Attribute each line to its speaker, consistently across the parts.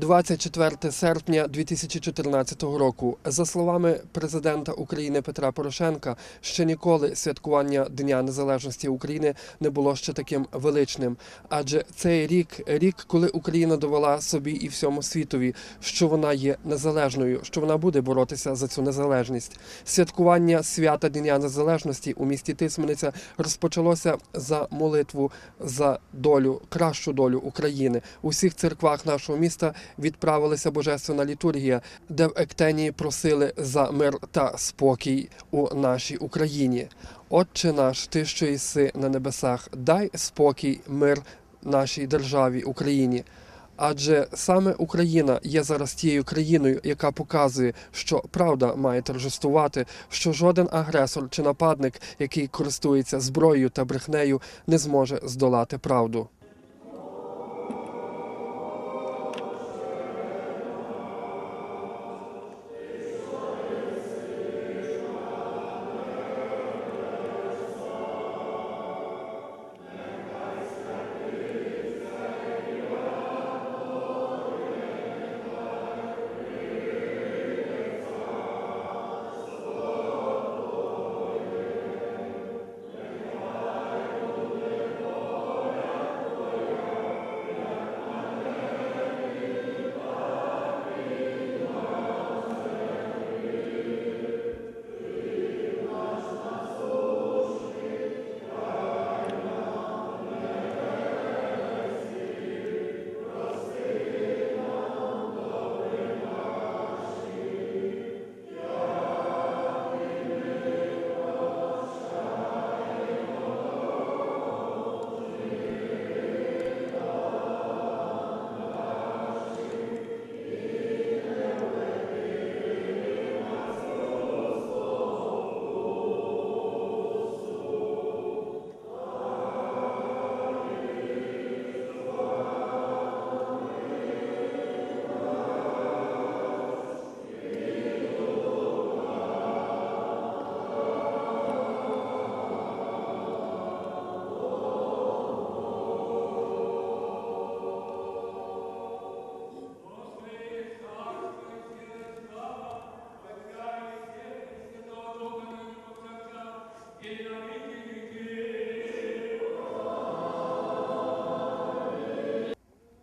Speaker 1: 24 серпня 2014 року. За словами президента України Петра Порошенка, ще ніколи святкування Дня Незалежності України не було ще таким величним. Адже цей рік рік, коли Україна довела собі і всьому світові, що вона є незалежною, що вона буде боротися за цю незалежність. Святкування свята Дня Незалежності у місті Тисмениця розпочалося за молитву за долю, кращу долю України. У всіх церквах нашого міста відправилася божественна літургія, де в Ектенії просили за мир та спокій у нашій Україні. Отче наш, ти, що єси на небесах, дай спокій, мир нашій державі Україні. Адже саме Україна є зараз тією країною, яка показує, що правда має торжествувати, що жоден агресор чи нападник, який користується зброєю та брехнею, не зможе здолати правду.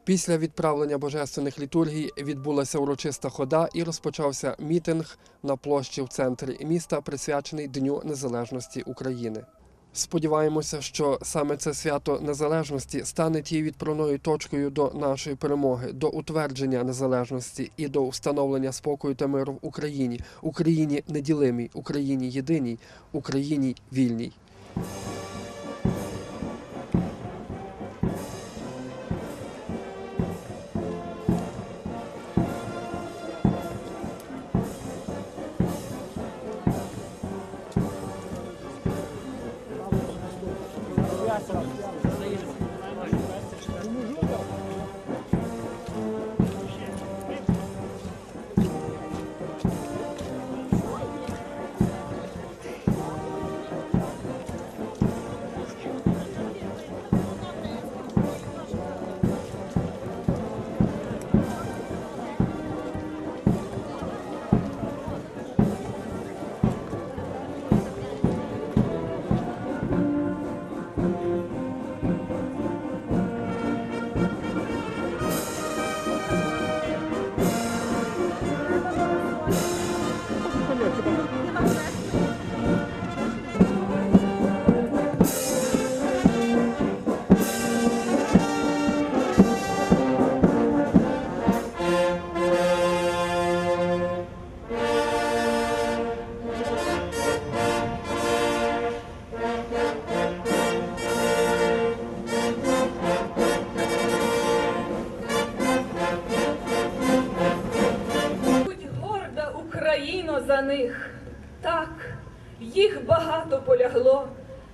Speaker 1: Після відправлення божественних літургій відбулася урочиста хода і розпочався мітинг на площі в центрі міста, присвячений Дню Незалежності України. Сподіваємося, що саме це свято незалежності стане тією відправною точкою до нашої перемоги, до утвердження незалежності і до встановлення спокою та миру в Україні, Україні неділимій, Україні єдиній, Україні вільній.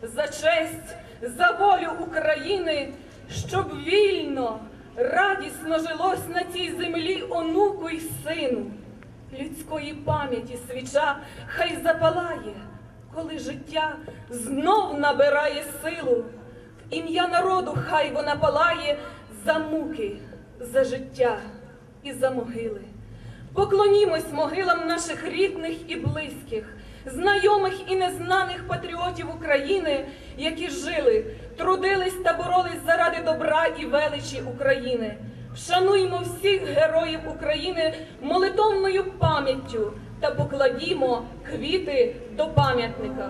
Speaker 2: За честь, за волю України, щоб вільно, радісно жилось на цій землі онуку й сину. Людської пам'яті свіча хай запалає, коли життя знов набирає силу. В ім'я народу хай вона палає за муки, за життя. і за могили. Поклонімось могилам наших рідних і близьких, знайомих і незнаних патріотів України, які жили, трудились та боролись заради добра і величі України. Вшануймо всіх героїв України молитовною пам'яттю та покладімо квіти до пам'ятника.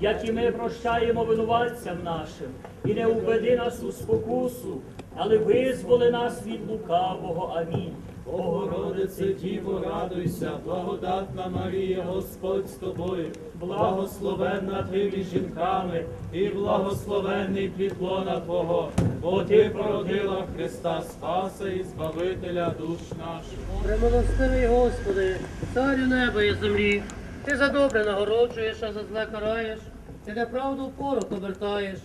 Speaker 3: як і ми прощаємо винуватцям нашим, і не уведи нас у спокусу, але визволи нас від лукавого. Амінь.
Speaker 4: Богородице, Діво, радуйся, благодатна Марія, Господь з тобою, благословенна ти між жінками, і благословенний плід лона Твого, бо ти породила Христа Спаса і Збавителя душ наших.
Speaker 5: Премилостивий Господи, царю неба і землі, ти за добре нагороджуєш, а за зле караєш, ти неправду в порох обертаєш,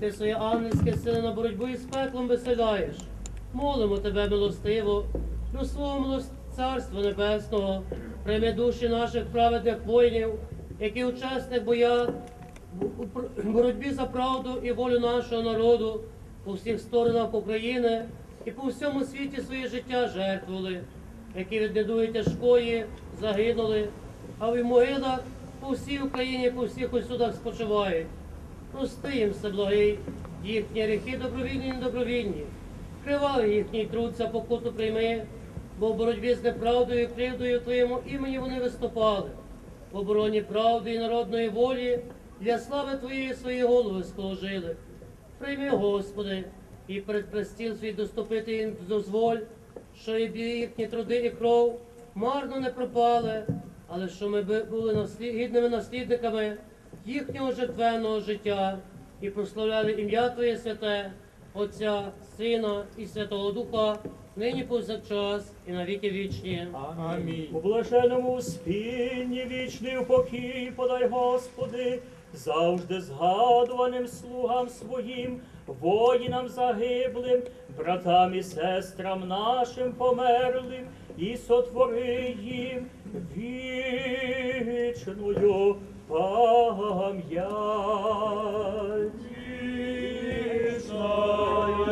Speaker 5: ти своє ангельське сили на боротьбу із пеклом виселяєш. Молимо тебе, милостиво, до свого милост... царства небесного, прийми душі наших праведних воїнів, які у чесних боях у боротьбі за правду і волю нашого народу по всіх сторонах України і по всьому світі своє життя жертвували, які від недуги тяжкої загинули, а в по всій Україні, по всіх усюдах спочивають. Прости їм все благий, їхні гріхи добровільні і недобровільні. Кривавий їхній труд за покуту прийми, бо в боротьбі з неправдою і кривдою Твоєму імені вони виступали. В обороні правди і народної волі для слави Твоєї свої голови сложили. Прийми, Господи, і перед престіл свій доступити їм дозволь, що і їхні труди і кров марно не пропали, але що ми були наслід... гідними наслідниками їхнього жертвенного життя і прославляли ім'я Твоє святе, Отця, Сина і Святого Духа, нині повсякчас і на віки вічні.
Speaker 4: Амінь.
Speaker 3: У блаженому спінні вічний упокій подай, Господи, завжди згадуваним слугам своїм, воїнам загиблим, братам і сестрам нашим померлим, і сотвори їм вічною пам'ять. Вечная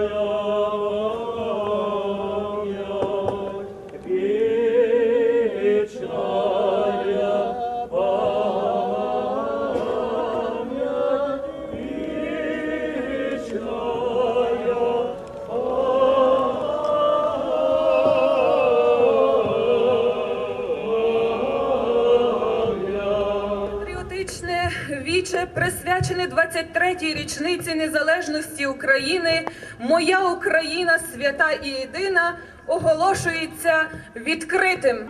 Speaker 2: 23-й річниці незалежності України, моя Україна свята і єдина, оголошується відкритим.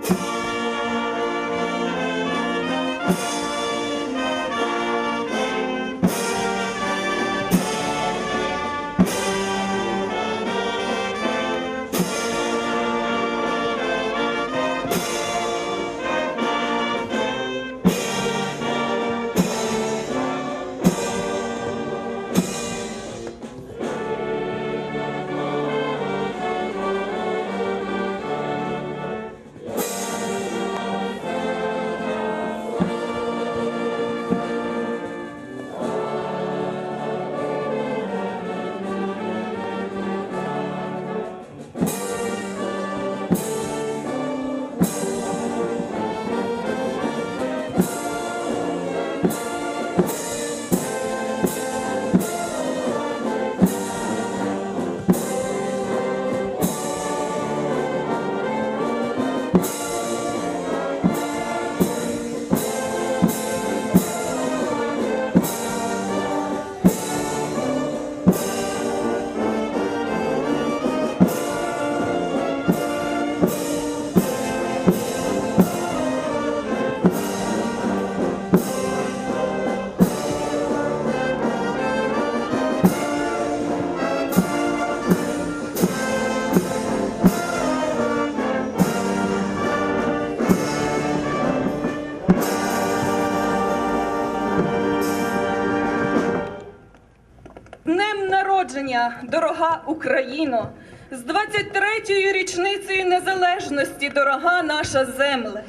Speaker 2: Україно, з 23-ю річницею незалежності, дорога наша земле.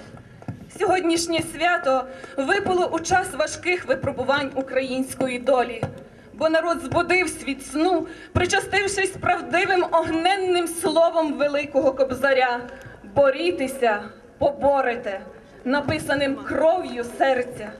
Speaker 2: Сьогоднішнє свято випало у час важких випробувань української долі, бо народ збудився від сну, причастившись правдивим огненним словом великого кобзаря. Борітеся, поборете, написаним кров'ю серця.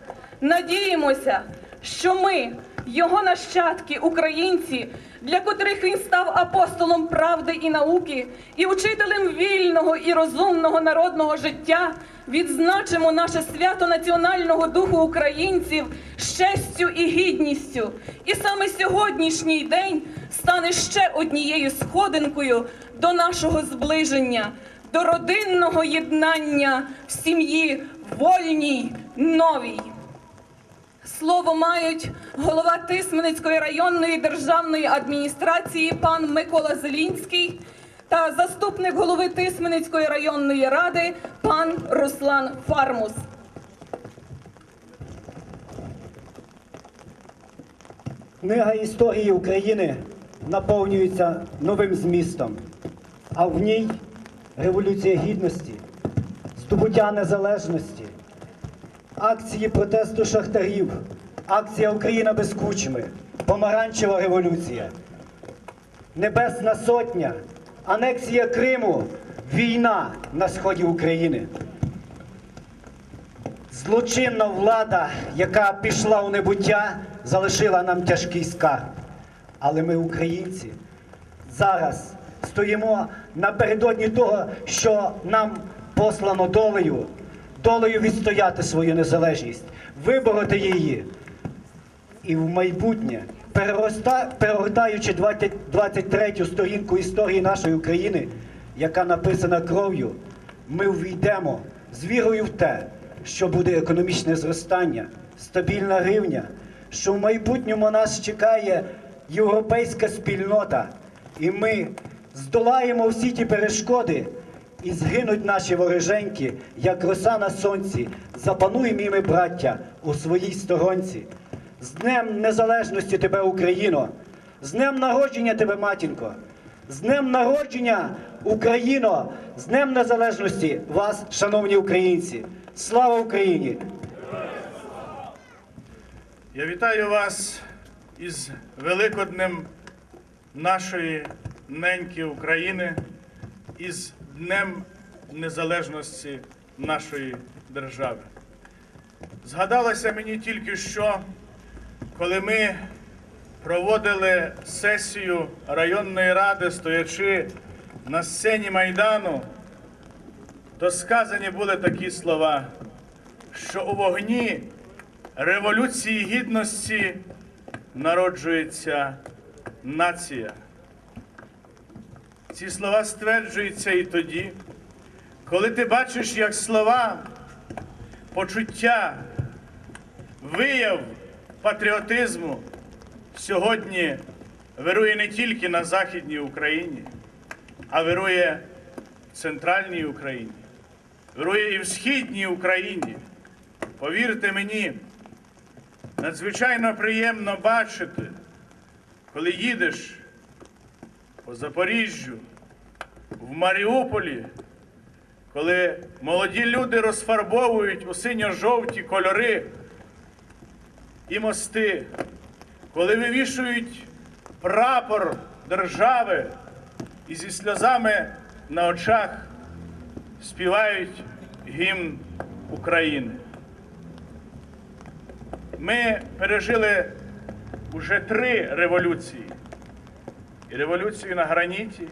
Speaker 2: Надіємося, що ми, його нащадки, українці, для котрих він став апостолом правди і науки, і учителем вільного і розумного народного життя, відзначимо наше свято національного духу українців з і гідністю. І саме сьогоднішній день стане ще однією сходинкою до нашого зближення, до родинного єднання в сім'ї вольній, новій. Слово мають голова Тисменецької районної державної адміністрації пан Микола Зелінський та заступник голови Тисменецької районної ради пан Руслан Фармус.
Speaker 6: Книга історії України наповнюється новим змістом, а в ній Революція Гідності, здобуття незалежності, акції протесту шахтарів, акція Україна без кучми, помаранчева революція, Небесна Сотня, анексія Криму, війна на сході України. Злочинна влада, яка пішла у небуття, залишила нам тяжкий скарб. Але ми, українці, зараз стоїмо напередодні того, що нам послано долею, долею відстояти свою незалежність, вибороти її. І в майбутнє, перегортаючи 20, 23 сторінку історії нашої України, яка написана кров'ю, ми увійдемо з вірою в те, що буде економічне зростання, стабільна гривня, що в майбутньому нас чекає європейська спільнота, і ми здолаємо всі ті перешкоди, і згинуть наші вороженьки, як роса на сонці, запануємо і ми, браття, у своїй сторонці. З Днем Незалежності тебе, Україно! З Днем народження тебе, матінко! З Днем народження, Україно! З Днем Незалежності вас, шановні українці! Слава Україні!
Speaker 7: Я вітаю вас із Великоднем нашої неньки України, із Днем Незалежності нашої держави. Згадалося мені тільки що, коли ми проводили сесію районної ради, стоячи на сцені Майдану, то сказані були такі слова, що у вогні Революції Гідності народжується нація. Ці слова стверджуються і тоді, коли ти бачиш, як слова, почуття, вияв патріотизму сьогодні вирує не тільки на Західній Україні, а вирує в центральній Україні, вирує і в східній Україні. Повірте мені, надзвичайно приємно бачити, коли їдеш по Запоріжжю, в Маріуполі, коли молоді люди розфарбовують у синьо-жовті кольори і мости, коли вивішують прапор держави і зі сльозами на очах співають гімн України. Ми пережили уже три революції. І революцію на граніті,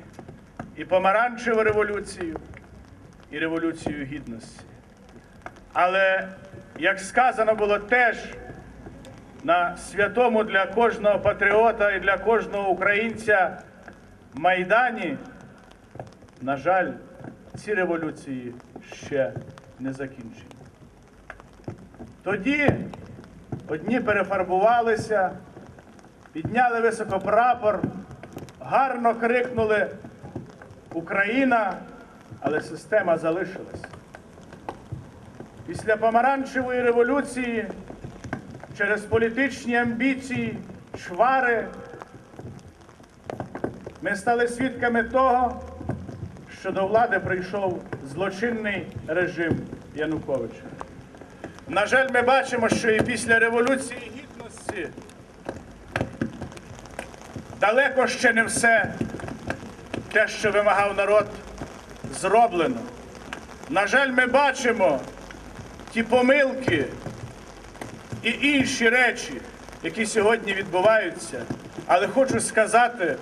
Speaker 7: і помаранчеву революцію, і революцію гідності. Але, як сказано було теж на святому для кожного патріота і для кожного українця Майдані, на жаль, ці революції ще не закінчені. Тоді одні перефарбувалися, підняли високо прапор, гарно крикнули Україна, але система залишилась. Після помаранчевої революції через політичні амбіції, чвари, ми стали свідками того, що до влади прийшов злочинний режим Януковича. На жаль, ми бачимо, що і після Революції Гідності далеко ще не все те, що вимагав народ, зроблено. На жаль, ми бачимо ті помилки і інші речі, які сьогодні відбуваються. Але хочу сказати,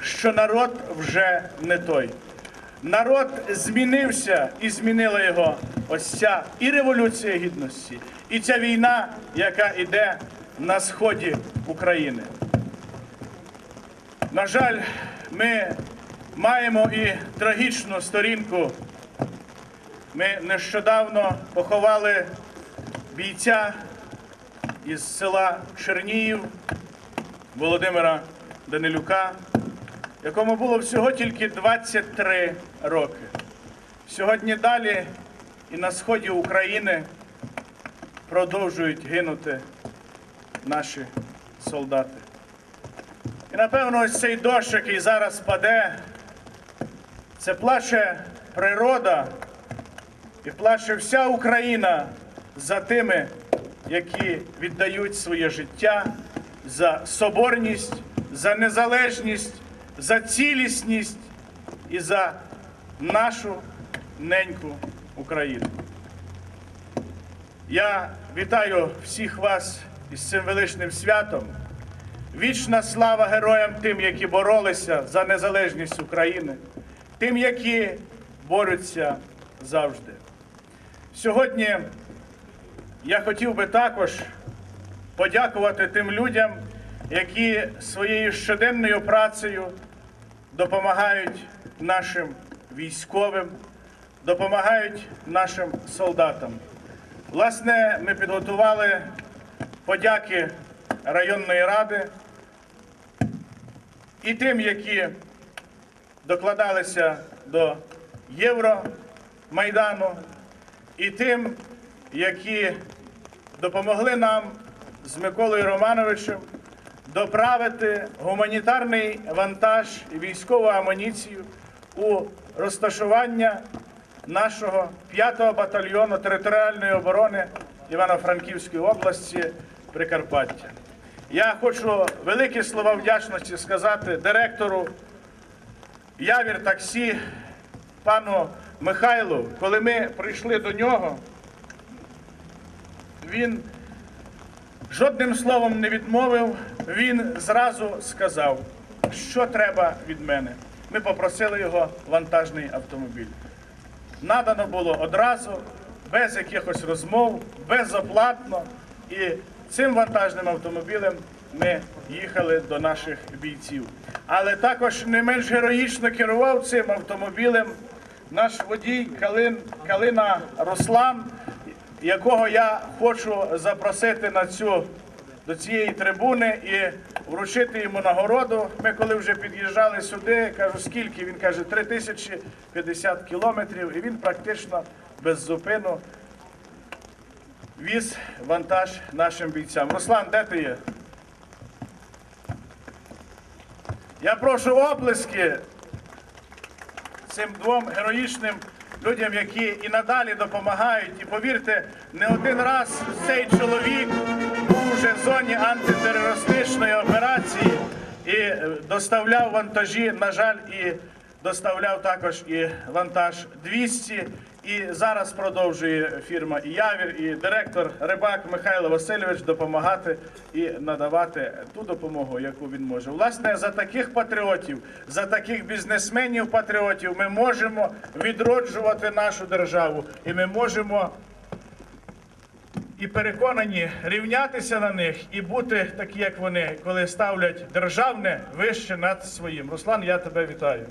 Speaker 7: що народ вже не той. Народ змінився і змінила його ось ця і революція гідності, і ця війна, яка йде на сході України. На жаль, ми маємо і трагічну сторінку. Ми нещодавно поховали бійця із села Черніїв Володимира Данилюка, якому було всього тільки 23 роки. Сьогодні далі і на сході України продовжують гинути наші солдати. Напевно, ось цей дощ, який зараз паде, це плаче природа і плаче вся Україна за тими, які віддають своє життя за соборність, за незалежність, за цілісність і за нашу неньку Україну. Я вітаю всіх вас із цим величним святом. Вічна слава героям тим, які боролися за незалежність України, тим, які борються завжди. Сьогодні я хотів би також подякувати тим людям, які своєю щоденною працею допомагають нашим військовим, допомагають нашим солдатам. Власне, ми підготували подяки районної ради і тим, які докладалися до Євромайдану, і тим, які допомогли нам з Миколою Романовичем доправити гуманітарний вантаж і військову амуніцію у розташування нашого 5-го батальйону територіальної оборони Івано-Франківської області Прикарпаття. Я хочу великі слова вдячності сказати директору Явір таксі пану Михайлу. Коли ми прийшли до нього, він жодним словом не відмовив. Він зразу сказав, що треба від мене. Ми попросили його вантажний автомобіль. Надано було одразу, без якихось розмов, безоплатно. І цим вантажним автомобілем ми їхали до наших бійців. Але також не менш героїчно керував цим автомобілем наш водій Калин, Калина Руслан, якого я хочу запросити на цю до цієї трибуни і вручити йому нагороду. Ми коли вже під'їжджали сюди, кажу, скільки? Він каже, 3050 кілометрів, і він практично без зупину віз вантаж нашим бійцям. Руслан, де ти є? Я прошу оплески цим двом героїчним людям, які і надалі допомагають. І повірте, не один раз цей чоловік був вже в зоні антитерористичної операції і е, доставляв вантажі, на жаль, і доставляв також і вантаж 200. І зараз продовжує фірма і Явір, і директор Рибак Михайло Васильович допомагати і надавати ту допомогу, яку він може. Власне, за таких патріотів, за таких бізнесменів-патріотів ми можемо відроджувати нашу державу, і ми можемо і переконані рівнятися на них і бути такі, як вони, коли ставлять державне вище над своїм. Руслан, я тебе вітаю.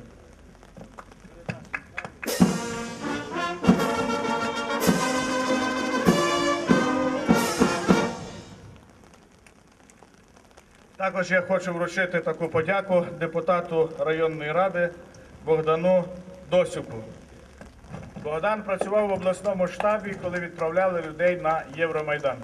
Speaker 7: Також я хочу вручити таку подяку депутату районної ради Богдану Досюку. Богдан працював в обласному штабі, коли відправляли людей на Євромайдан.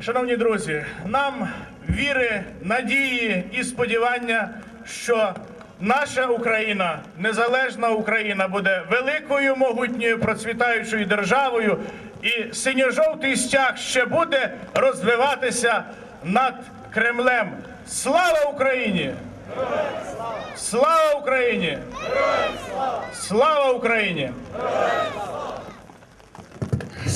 Speaker 7: Шановні друзі, нам віри, надії і сподівання, що наша Україна, незалежна Україна, буде великою, могутньою, процвітаючою державою, і синьо-жовтий стяг ще буде розвиватися над Кремлем. Слава Україні! Слава Україні! Слава Україні!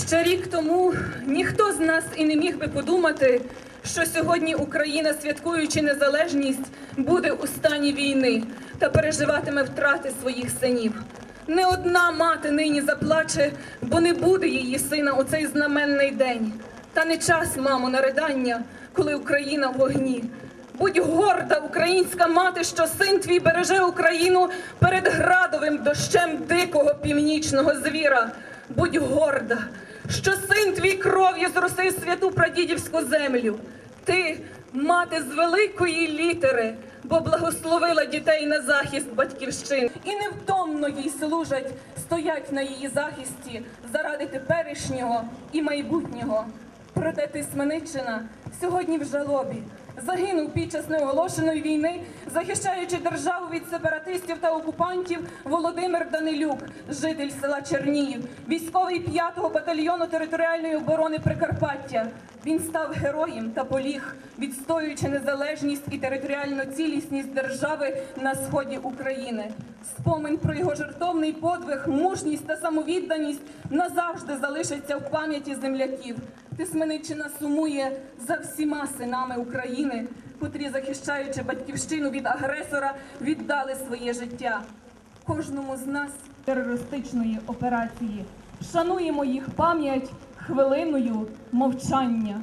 Speaker 2: Ще рік тому ніхто з нас і не міг би подумати, що сьогодні Україна, святкуючи незалежність, буде у стані війни та переживатиме втрати своїх синів. Не одна мати нині заплаче, бо не буде її сина у цей знаменний день. Та не час, мамо, на ридання, коли Україна в вогні. Будь горда, українська мати, що син твій береже Україну перед градовим дощем дикого північного звіра. Будь горда, що син твій кров'ю зросив святу прадідівську землю. Ти, мати з великої літери, бо благословила дітей на захист батьківщини. І невтомно їй служать, стоять на її захисті заради теперішнього і майбутнього. Проте ти, Сменичина, сьогодні в жалобі. Загинув під час неоголошеної війни, захищаючи державу від сепаратистів та окупантів Володимир Данилюк, житель села Черніїв, військовий 5-го батальйону територіальної оборони Прикарпаття. Він став героєм та поліг, відстоюючи незалежність і територіальну цілісність держави на сході України. Спомин про його жертовний подвиг, мужність та самовідданість назавжди залишаться в пам'яті земляків. Тисмениччина сумує за всіма синами України, котрі, захищаючи батьківщину від агресора, віддали своє життя. Кожному з нас терористичної операції. Шануємо їх пам'ять хвилиною мовчання.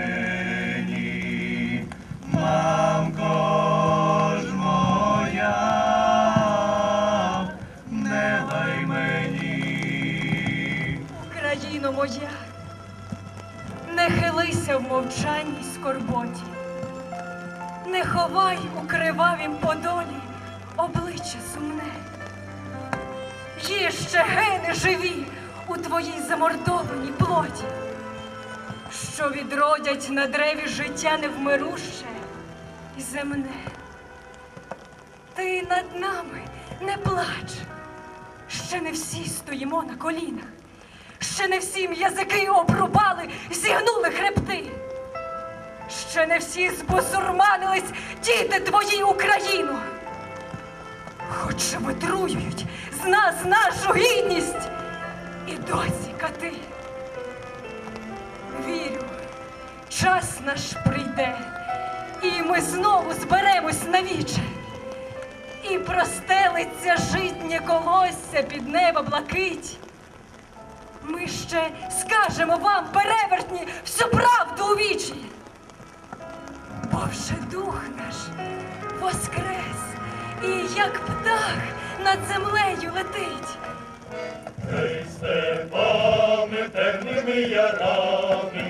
Speaker 8: хилися в мовчанні й скорботі, не ховай у кривавім подолі обличчя сумне. Є ще гени живі у твоїй замордованій плоті, що відродять на древі життя невмируще і земне. Ти над нами не плач. Ще не всі стоїмо на колінах. Ще не всім язики обрубали, зігнули хребти. Ще не всі збусурманились діти твої Україну. Хоч витруюють з нас нашу гідність і досі кати. Вірю, час наш прийде, і ми знову зберемось навіче. І простелиться житнє колосся під небо блакить. Ми ще скажемо вам, перевертні, всю правду у вічі. Бо вже дух наш воскрес, і як птах над землею летить.
Speaker 9: Степами темними ярами